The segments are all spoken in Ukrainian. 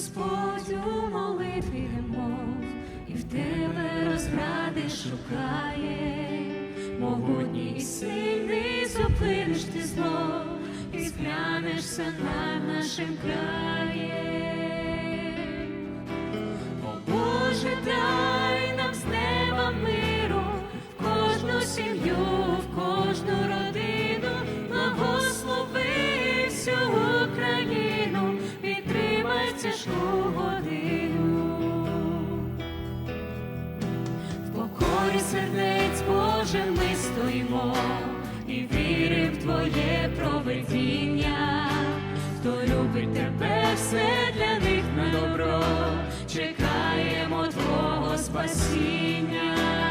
Господь у молитві немов, і в тебе розради шукає, могутній і сильний зупиниш ти зло, і зглянешся над нашим краєм. Сердець Боже ми стоїмо і віримо в Твоє проведіння, хто любить тебе, все для них на добро, чекаємо Твого спасіння.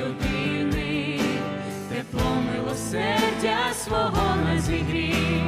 людини, тепло милосердя свого на зігрій.